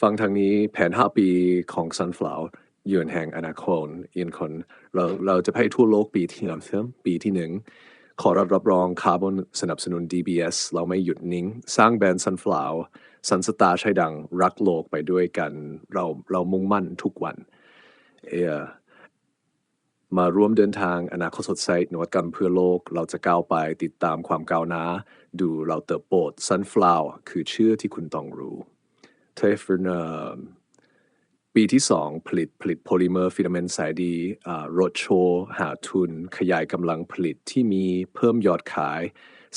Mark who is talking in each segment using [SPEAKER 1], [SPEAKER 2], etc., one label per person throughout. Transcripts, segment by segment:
[SPEAKER 1] ฟังทางนี้แผน 5 ปีของ Sunflower ยืนแห่งอนาคตอินคนเราเราจะให้ทั่วโลกปีที่หนึ่งปีที่หนึ่งขอรับรับรองคาร์บอนสนับสนุน DBS เราไม่หยุดนิ่ง สร้างแบรนด์ Sunflower สันสตาใช้ดังรักโลกไปด้วยกัน เราเรามุ่งมั่นทุกวันเออมาร่วมเดินทางอนาคตสดใสนวัตกรรมเพื่อโลก เราจะก้าวไปติดตามความก้าวหน้า ดูเราเติบโต Sunflower คือชื่อที่คุณต้องรู้ เทฟเนอร์ปีที่ 2 ผลิตผลิตโพลิเมอร์ฟิลาเมนต์สายดีรถโชว์หาทุน ขยายกำลังผลิตที่มีเพิ่มยอดขาย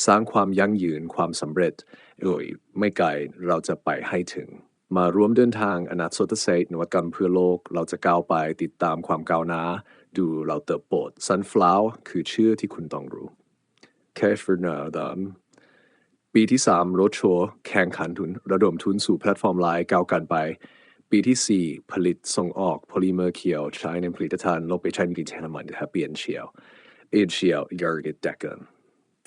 [SPEAKER 1] สร้างความยั่งยืนความสำเร็จโอ้ยไม่ไกลเราจะไปให้ถึง มาร่วมเดินทางอนาคตเศรษฐนวัตกรรมเพื่อโลก เราจะก้าวไปติดตามความก้าวหน้า ดูเราเติบโต Sunflower คือชื่อที่คุณต้องรู้ c a f e r n a d a m ปีที่3รถโชว์แข่งขันทุนระดมทุนสู่แพลตฟอร์มไลน์ก้าวกันไป ปีที่ 4 ผลิตส่งออกโพลิเมอร์เคียว ใช้ในผลิตภัณฑ์ลงไปใช้ในดินแทนมันแฮปปี้เอนเชียวเอนเชียลยาร์กเดกัน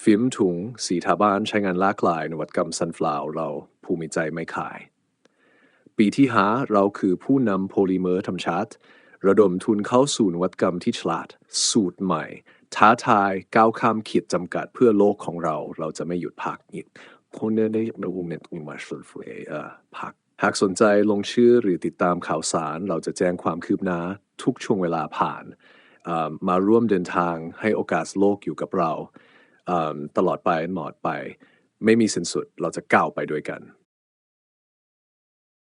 [SPEAKER 1] ฟิล์มถุง สีทาบ้านใช้งานลากลาย นวัตกรรม Sunflower เราภูมิใจไม่ขาย ปีที่หาเราคือผู้นำโพลิเมอร์ธรรมชาติ ระดมทุนเข้าสู่นวัตกรรมที่ฉลาด สูตรใหม่ ท้าทายก้าวข้ามขีดจำกัดเพื่อโลกของเรา เราจะไม่หยุดพักอีกคนเนี้ในวงเน็ตอุมาสุลฟุเอพัก หากสนใจลงชื่อหรือติดตามข่าวสาร เราจะแจ้งความคืบหน้าทุกช่วงเวลาผ่าน มาร่วมเดินทางให้โอกาสโลกอยู่กับเรา ตลอดไปหมอดไป ไม่มีสิ้นสุดเราจะก้าวไปด้วยกัน